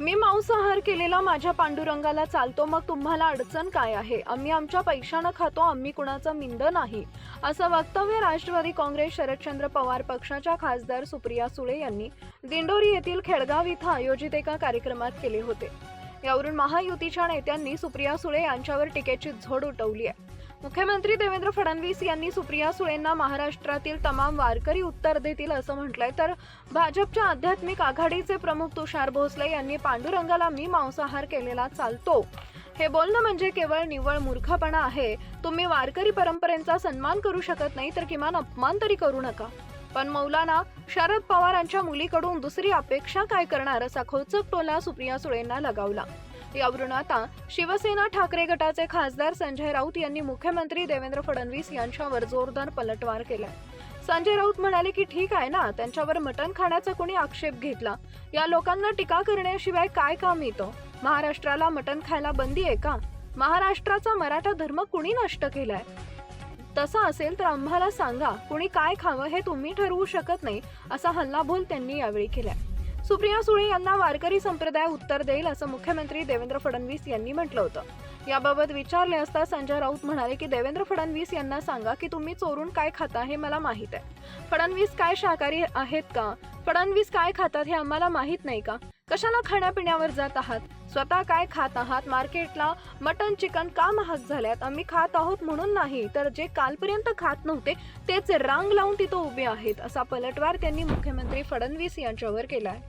मी मांसाहार केलेला माझ्या पांडुरंगाला चालतो मग तुम्हाला अडचण काय आहे? आम्ही आमच्या पैशानं खातो आम्ही कुणाचं मिंद नाही. असं वक्तव्य राष्ट्रवादी काँग्रेस शरदचंद्र पवार पक्षाच्या खासदार सुप्रिया सुळे यांनी दिंडोरी येथील खेडगाव इथं आयोजित एका कार्यक्रमात केले होते. यावरून महायुतीच्या नेत्यांनी सुप्रिया सुळे यांच्यावर टीकेची झोड उठवली आहे. मुख्यमंत्री देवेंद्र फडणवीस यांनी सुप्रिया सुळेंना महाराष्ट्रातील तमाम वारकरी उत्तर देतील असं म्हटलंय. तर भाजपच्या आध्यात्मिक आघाडीचे प्रमुख तुषार भोसले यांनी पांडुरंगाला मी मांसाहार केलेला चालतो. हे बोलणं म्हणजे केवळ निव्वळ मूर्खपणा आहे. तुम्ही वारकरी परंपरेचा सन्मान करू शकत नाही तर किमान अपमान तरी करू नका. पण मौलाना शरद पवारांच्या मुलीकडून दुसरी अपेक्षा काय करणार असा खोचक टोला सुप्रिया सुळेंना लगावला. यावरून आता शिवसेना ठाकरे गटाचे खासदार संजय राऊत यांनी मुख्यमंत्री देवेंद्र फडणवीस यांच्यावर जोरदार पलटवार केला संजय राऊत म्हणाले की ठीक आहे ना त्यांच्यावर मटण खाण्याचा कोणी आक्षेप घेतला? या लोकांना टीका करण्याशिवाय काय काम येतं महाराष्ट्राला मटण खायला बंदी आहे का? महाराष्ट्राचा मराठा धर्म कुणी नष्ट केलाय? तसं असेल तर आम्हाला सांगा कुणी काय खावं हे तुम्ही ठरवू शकत नाही असा हल्लाबोल त्यांनी यावेळी केला. सुप्रिया सुळे यांना वारकरी संप्रदाय उत्तर देईल असं मुख्यमंत्री देवेंद्र फडणवीस यांनी म्हटलं होतं. याबाबत विचारले असता संजय राऊत म्हणाले की देवेंद्र फडणवीस यांना सांगा की तुम्ही चोरून काय खाता हे मला माहीत आहे. फडणवीस काय शाकाहारी आहेत का? फडणवीस काय खातात हे आम्हाला माहीत नाही का? कशाला खाण्यापिण्यावर जात आहात? स्वतः काय खात आहात? मार्केटला मटन चिकन का महाग झाल्यात? आम्ही खात आहोत म्हणून नाही तर जे कालपर्यंत खात नव्हते तेच रांग लावून तिथं उभे आहेत असा पलटवार त्यांनी मुख्यमंत्री फडणवीस यांच्यावर केलाय.